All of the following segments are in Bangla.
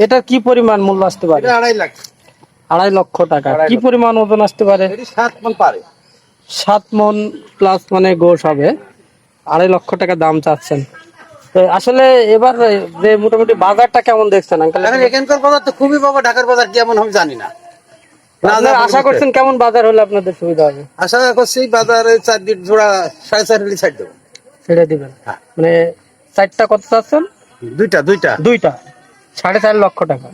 এটার কি পরিমাণ মূল্য আসতে পারে? আড়াই লাখ। আড়াই লক্ষ টাকা। কি পরিমাণ ওজন আসতে পারে? সাত মন পারে। সাত মন প্লাস মানে গোশ হবে। আড়াই লক্ষ টাকা দাম চাচ্ছেন। আসলে এবার যে মোটামুটি বাজারটা কেমন দেখছেন আঙ্কেল? এখন এখানকার বাজার তো খুবই বাবা ঢাকার বাজার কেমন আমি জানি না। আশা করছেন কেমন বাজার হলে আপনাদের সুবিধা হবে? আশা করছি বাজারে চার দিন জোড়া সাড়ে চার হলে ছাড় দেবো। ছেড়ে দিবেন। হ্যাঁ। মানে চারটা কত চাচ্ছেন? দুইটা দুইটা। দুইটা। সাড়ে চার লক্ষ টাকা।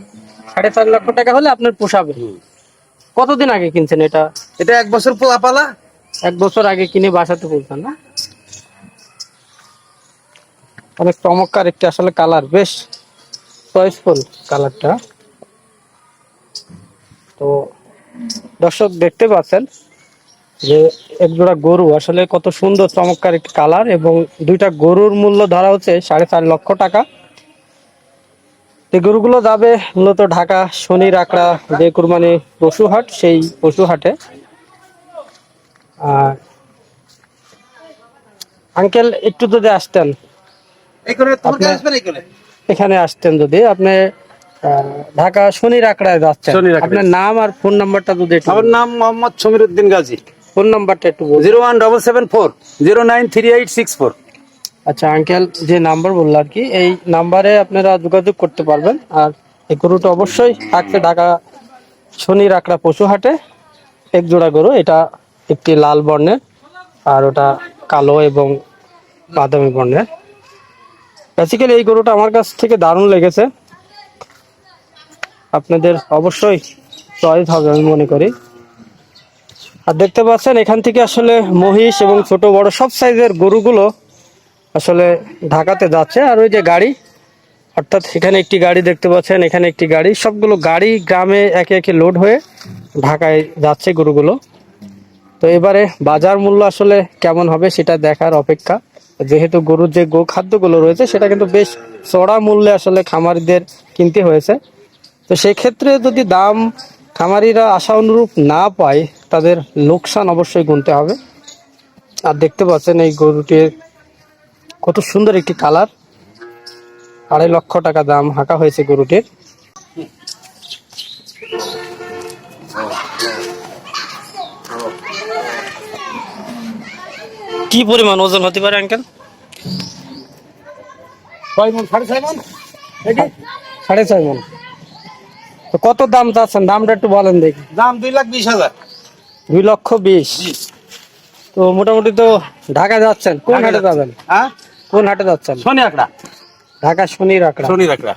সাড়ে চার লক্ষ টাকা হলে আপনার পোষাবে। কতদিন আগে কিনছেন এটা? এটা এক বছর পোলা পালা এক বছর আগে কিনে বাসাতে পৌঁছান না? অনেক চমৎকার একটি আসলে কালার বেশ চয়েসফুল কালারটা। তো দর্শক দেখতে পাচ্ছেন যে এক জোড়া গরু আসলে কত সুন্দর চমৎকার একটি কালার এবং দুইটা গরুর মূল্য ধরা হচ্ছে সাড়ে চার লক্ষ টাকা। এই গরুগুলো যাবে মূলত ঢাকা শনি রাকড়া যে কুরবানি পশুহাট সেই পশুহাটে। আর আঙ্কেল একটু যদি আসতেন। এখানে তোমার আপনার- আসবেন এখানে? এখানে আসতেন যদি। আপনি ঢাকা শনি রাকড়ায় যাচ্ছেন। আপনার নাম আর ফোন নাম্বারটা যদি আমার নাম মোহাম্মদ সমীর উদ্দিন গাজী। ফোন নাম্বারটা একটু zero one double seven four zero nine three eight six four. আচ্ছা আঙ্কেল যে নাম্বার বলল আর কি, এই নাম্বারে আপনারা যোগাযোগ করতে পারবেন। আর এই গরুটা অবশ্যই থাকছে ঢাকা শনি রাকড়া পশু হাটে এক জোড়া গরু, এটা একটি লাল বর্ণের, আর ওটা কালো এবং বাদামি বর্ণের। বেসিক্যালি এই গরুটা আমার কাছ থেকে দারুণ লেগেছে। আপনাদের অবশ্যই চয়েস হবে আমি মনে করি। আর দেখতে পাচ্ছেন, এখান থেকে আসলে মহিষ এবং ছোট বড় সব সাইজের গরুগুলো আসলে ঢাকাতে যাচ্ছে, আর ওই যে গাড়ি, অর্থাৎ এখানে একটি গাড়ি দেখতে পাচ্ছেন, এখানে একটি গাড়ি, সবগুলো গাড়ি গ্রামে একে একে লোড হয়ে ঢাকায় যাচ্ছে গরুগুলো। তো এবারে বাজার মূল্য আসলে কেমন হবে সেটা দেখার অপেক্ষা। যেহেতু গরুর যে গো খাদ্যগুলো রয়েছে, সেটা কিন্তু বেশ চড়া মূল্যে আসলে খামারিদের কিনতে হয়েছে। তো সেক্ষেত্রে যদি দাম খামারিরা আশা অনুরূপ না পায়, তাদের লোকসান অবশ্যই গুনতে হবে। আর দেখতে পাচ্ছেন এই গরুটির কত সুন্দর একটি কালার। আড়াই লক্ষ টাকা দাম হাঁকা হয়েছে গরুটির। কি পরিমাণ ওজন হতে পারে আঙ্কেল? ছয় মন? সাড়ে ছয় মন? সাড়ে ছয় মন। তো কত দাম চাচ্ছেন? দামটা একটু বলেন দেখি। দাম দুই লাখ বিশ হাজার। দুই লক্ষ বিশ। তো মোটামুটি তো ঢাকা যাচ্ছেন। কোন হাটে যাবেন? হ্যাঁ? কোন হাটে যাচ্ছেন? শনি আকড়া ঢাকা শনি রাকড়া শনি রাখরা